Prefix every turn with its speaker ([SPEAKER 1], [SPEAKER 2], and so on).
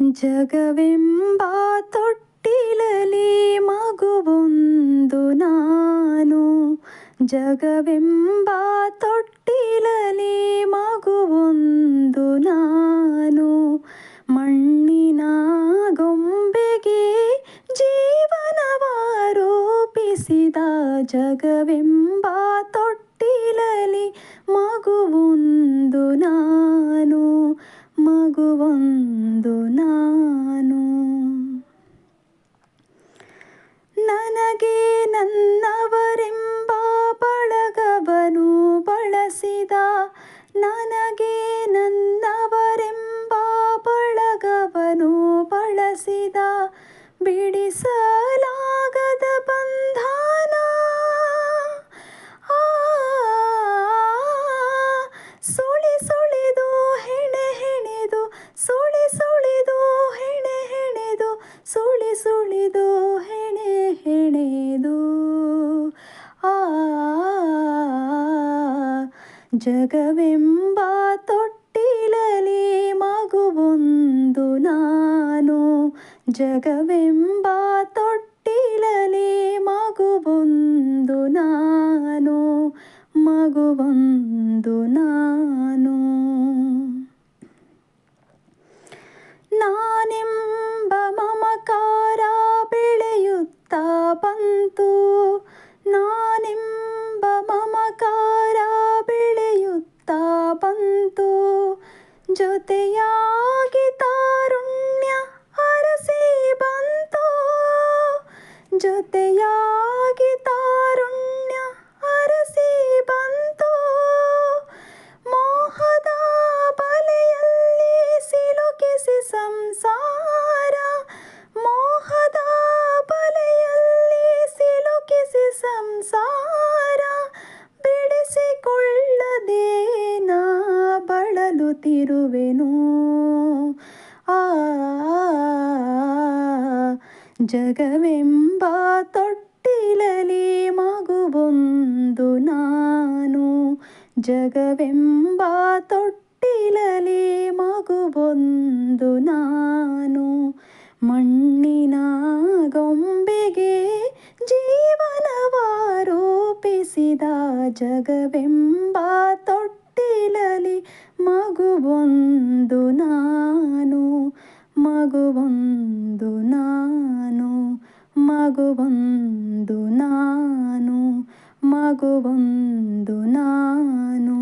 [SPEAKER 1] ಜಗವೆಂಬ ತೊಟ್ಟಿಲಲಿ ಮಗುವೊಂದು ನಾನು. ಜಗವೆಂಬ ತೊಟ್ಟಿಲಲಿ ಮಗುವೊಂದು ನಾನು. ಮಣ್ಣಿನ ಗೊಂಬೆಗೆ ಜೀವನವ ರೂಪಿಸಿದ ಜಗವೆಂಬ ತೊಟ್ಟಿಲಲಿ ಮಗುವೊಂದು ನಾನು. ಮಗುವೊಂದು ಜಗವೆಂಬ ತೊಟ್ಟಿಲಲಿ ಮಗುವೊಂದು ನಾನು ಜಗವೆಂಬ ತೊಟ್ಟಿಲಲಿ ಮಗುವೊಂದು ನಾನು ಮಗುವೊಂದು ಬಳಲುತ್ತಿರುವೆನು ಆ ಜಗವೆಂಬ ತೊಟ್ಟಿಲಲಿ ಮಗುವೊಂದು ನಾನು. ಜಗವೆಂಬ ತೊಟ್ಟಿಲಲಿ ಮಗುವೊಂದು ನಾನು. ಮಣ್ಣಿನ ಗೊಂಬೆಗೆ ಜೀವನವ ರೂಪಿಸಿದ ಜಗವೆಂಬ ಮಗುವೊಂದು ನಾನು ಮಗುವೊಂದು ನಾನು ಮಗುವೊಂದು ನಾನು ಮಗುವೊಂದು ನಾನು.